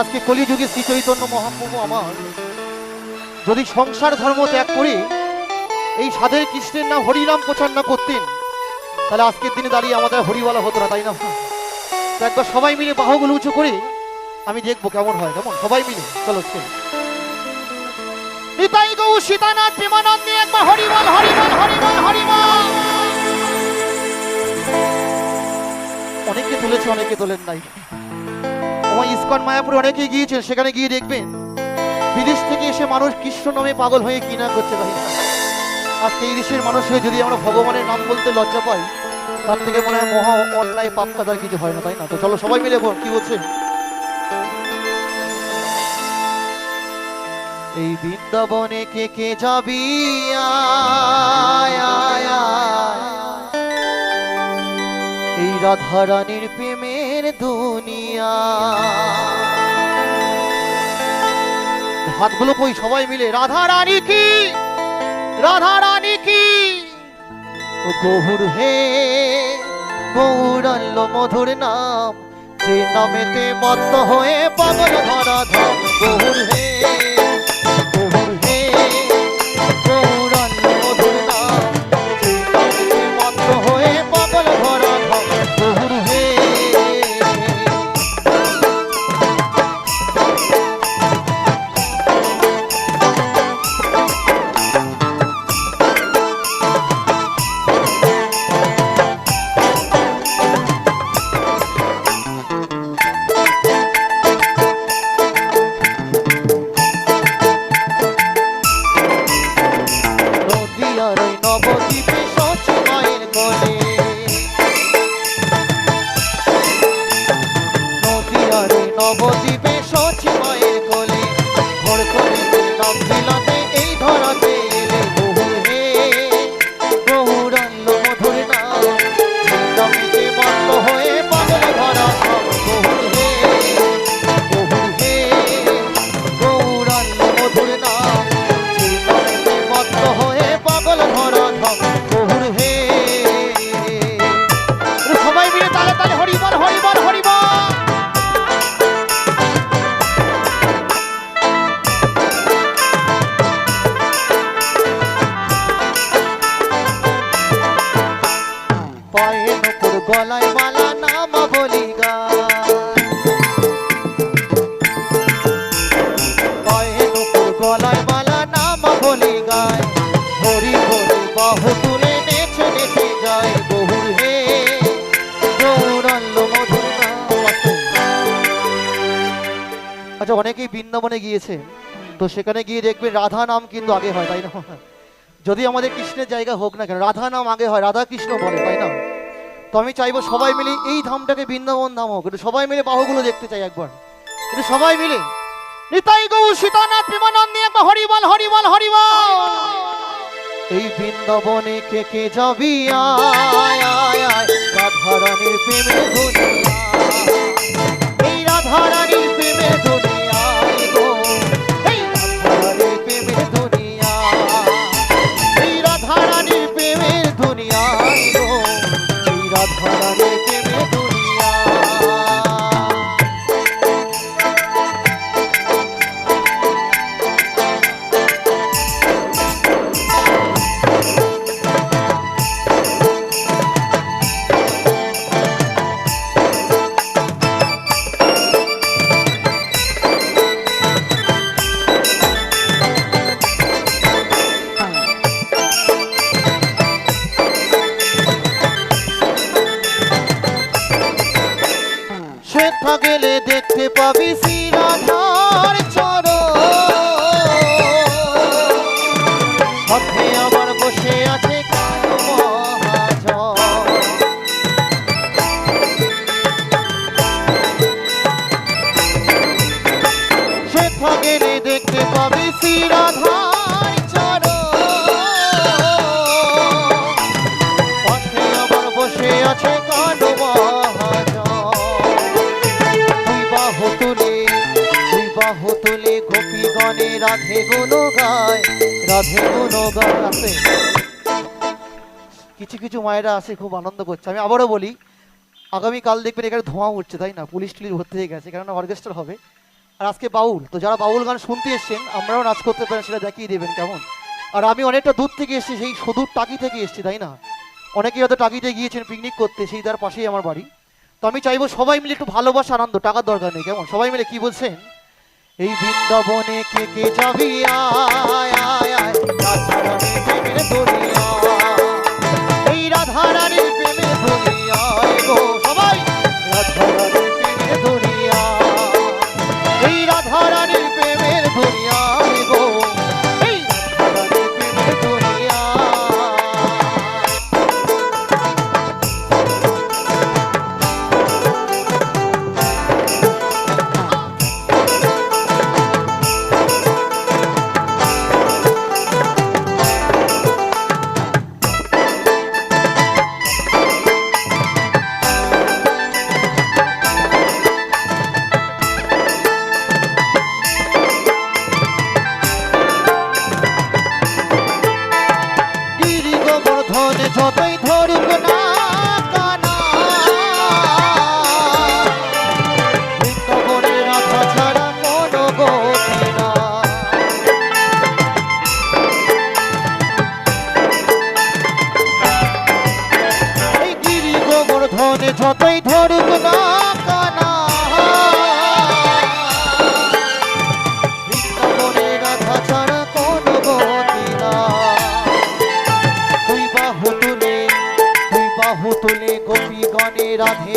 আজকে কলিযুগে শ্রী চৈতন্য মহাপ্রভু আমার, যদি সংসার ধর্ম ত্যাগ করে, এই সাধের কৃষ্ণের নাম হরিনাম প্রচার না করতেন, তাহলে আজকের দিনে দাঁড়িয়ে আমাদের হরিওয়ালা হতো না, তাই না? একবার সবাই মিলে বাহুগুলো উঁচু করে আমি দেখব কেমন হয়, কেমন? সবাই মিলে চলো। নিতাই গৌ সীতানাথ প্রেমানন্দে একবার হরিবল হরিবল হরিবল হরিবল। অনেকে তুলেছে, অনেকে তোলেন নাই। আমার ইস্কন মায়াপুরে অনেকে গিয়েছেন, সেখানে গিয়ে দেখবেন, বিদেশ থেকে এসে মানুষ কৃষ্ণ নামে পাগল হয়ে কি না করছে ভাই। আজকে এই দেশের মানুষ হয়ে যদি আমরা ভগবানের নাম বলতে লজ্জা পাই, তার থেকে মনে হয় মহা অন্যায় পাপ কাদার কিছু হয় না, তাই না? তো চলো সবাই মিলে কি বলছে? এই বৃন্দাবনে কে কে যাবি। এই রাধারানীর প্রেমের দুনিয়া। হাতগুলো কই সবাই মিলে? রাধা রানী কি? রাধা রানী কি হে, গৌরাল্য মধুর নাম, যে নামেতে মত্ত হয়ে পাগল ধরা ধাম গহুর হে আচ্ছা অনেকেই বৃন্দাবনে গিয়েছে। তো সেখানে গিয়ে দেখবেন রাধা নাম কিন্তু আগে হয়, তাই না? যদি আমাদের কৃষ্ণের জায়গা হোক না কেন, রাধা নাম আগে হয় রাধা কৃষ্ণ বলে, তাই না? তো আমি চাইব সবাই মিলে এই ধামটাকে বৃন্দাবন ধাম হোক, একটু সবাই মিলে বাহুগুলো দেখতে চাই একবার। একটু সবাই মিলে। নিতাই গৌ সীতানাথ প্রেমানন্দে একবার হরিবল হরিবল হরিবল। এই বৃন্দাবনে কে কে যাবি? আয় আয় আয় রাধারানীর প্রেমের দুনিয়া সেথা গেলে দেখতে পাবি শ্রীরাধার চর হাতে আমার বসে আছে সেথা গেলে দেখতে পাবি শ্রীরাধার আছে কালো রাধে গুণ গায়, রাধা রাধে গুণগান আছে কিছু কিছু মায়েরা আছে খুব আনন্দ করছে। আমি আবারও বলি, আগামীকাল দেখবেন এখানে ধোঁয়া উঠছে, তাই না? পুলিশ টুলিশ ভর্তি হয়ে গেছে, কেননা অর্কেস্ট্রা হবে। আর আজকে বাউল, তো যারা বাউল গান শুনতে এসছেন, আমরাও নাচ করতে পারেন, সেটা দেখিয়ে দেবেন কেমন। আর আমি অনেকটা দূর থেকে এসেছি, সেই সদূর টাকি থেকে এসেছি, তাই না? অনেকেই হয়তো টাকিতে গিয়েছেন পিকনিক করতে, সেই তার পাশেই আমার বাড়ি। তো আমি চাইব সবাই মিলে একটু ভালোবাসা, আনন্দ, টাকার দরকার নেই, কেমন? সবাই মিলে কি বলছেন? এই বৃন্দাবনে কে কে যাবি? আয় আয় আয়। রাধারানী এই গোবর্ধন যতই ধরুক না কানা বৃন্দাবনের রাধা ছাড়া কোনো গতি না। এই গিরি গোবর্ধন যতই ধরুক না রাধে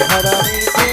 রাধারানীর